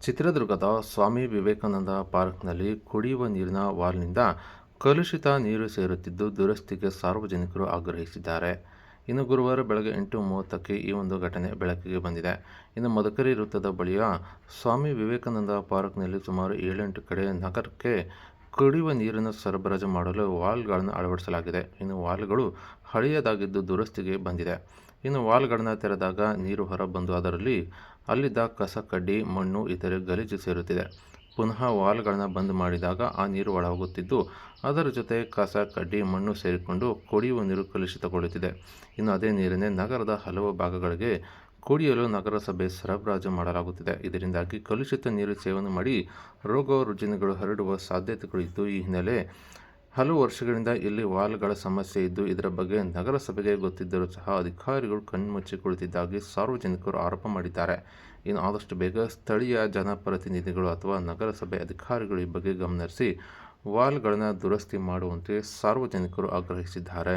ಚಿತ್ರದುರ್ಗದ ಸ್ವಾಮಿ ವಿವೇಕಾನಂದ ಪಾರ್ಕ್ನಲ್ಲಿ ಕುಡಿಯುವ ನೀರಿನ ವಾಲ್ನಿಂದ ಕಲುಷಿತ ನೀರು ಸೇರುತ್ತಿದ್ದು ದುರಸ್ತಿಗೆ ಸಾರ್ವಜನಿಕರು ಆಗ್ರಹಿಸಿದ್ದಾರೆ. ಇನ್ನು ಗುರುವಾರ ಬೆಳಗ್ಗೆ ಎಂಟು ಮೂವತ್ತಕ್ಕೆ ಈ ಒಂದು ಘಟನೆ ಬೆಳಕಿಗೆ ಬಂದಿದೆ. ಇನ್ನು ಮದಕರಿ ವೃತ್ತದ ಬಳಿಯ ಸ್ವಾಮಿ ವಿವೇಕಾನಂದ ಪಾರ್ಕ್ನಲ್ಲಿ ಸುಮಾರು ಏಳೆಂಟು ಕಡೆ ನಗರಕ್ಕೆ ಕುಡಿಯುವ ನೀರನ್ನು ಸರಬರಾಜು ಮಾಡಲು ವಾಲ್ಗಳನ್ನು ಅಳವಡಿಸಲಾಗಿದೆ. ಇನ್ನು ವಾಲ್ಗಳು ಹಳೆಯದಾಗಿದ್ದು ದುರಸ್ತಿಗೆ ಬಂದಿದೆ. ಇನ್ನು ವಾಲ್ಗಳನ್ನು ತೆರೆದಾಗ ನೀರು ಹೊರಬಂದು ಅದರಲ್ಲಿ ಅಲ್ಲಿದ್ದ ಕಸ, ಕಡ್ಡಿ, ಮಣ್ಣು ಇತರೆ ಗಲೀಜು ಸೇರುತ್ತಿದೆ. ಪುನಃ ವಾಲ್ಗಳನ್ನು ಬಂದ್ ಮಾಡಿದಾಗ ಆ ನೀರು ಒಳಹೋಗುತ್ತಿದ್ದು, ಅದರ ಜೊತೆ ಕಸ, ಕಡ್ಡಿ, ಮಣ್ಣು ಸೇರಿಕೊಂಡು ಕುಡಿಯುವ ನೀರು ಕಲುಷಿತಗೊಳ್ಳುತ್ತಿದೆ. ಇನ್ನು ಅದೇ ನೀರನ್ನೇ ನಗರದ ಹಲವು ಭಾಗಗಳಿಗೆ ಕುಡಿಯಲು ನಗರಸಭೆ ಸರಬರಾಜು ಮಾಡಲಾಗುತ್ತಿದೆ. ಇದರಿಂದಾಗಿ ಕಲುಷಿತ ನೀರು ಸೇವನೆ ಮಾಡಿ ರೋಗ ರುಜಿನಗಳು ಹರಡುವ ಸಾಧ್ಯತೆಗಳಿದ್ದು, ಈ ಹಿನ್ನೆಲೆ ಹಲವು ವರ್ಷಗಳಿಂದ ಇಲ್ಲಿ ವಾಲ್ಗಳ ಸಮಸ್ಯೆ ಇದ್ದು, ಇದರ ಬಗ್ಗೆ ನಗರಸಭೆಗೆ ಗೊತ್ತಿದ್ದರೂ ಸಹ ಅಧಿಕಾರಿಗಳು ಕಣ್ಮುಚ್ಚಿ ಕುಳಿತಿದ್ದಾಗಿ ಸಾರ್ವಜನಿಕರು ಆರೋಪ ಮಾಡಿದ್ದಾರೆ. ಇನ್ನು ಆದಷ್ಟು ಬೇಗ ಸ್ಥಳೀಯ ಜನಪ್ರತಿನಿಧಿಗಳು ಅಥವಾ ನಗರಸಭೆ ಅಧಿಕಾರಿಗಳು ಈ ಬಗ್ಗೆ ಗಮನಹರಿಸಿ ವಾಲ್ಗಳನ್ನು ದುರಸ್ತಿ ಮಾಡುವಂತೆ ಸಾರ್ವಜನಿಕರು ಆಗ್ರಹಿಸಿದ್ದಾರೆ.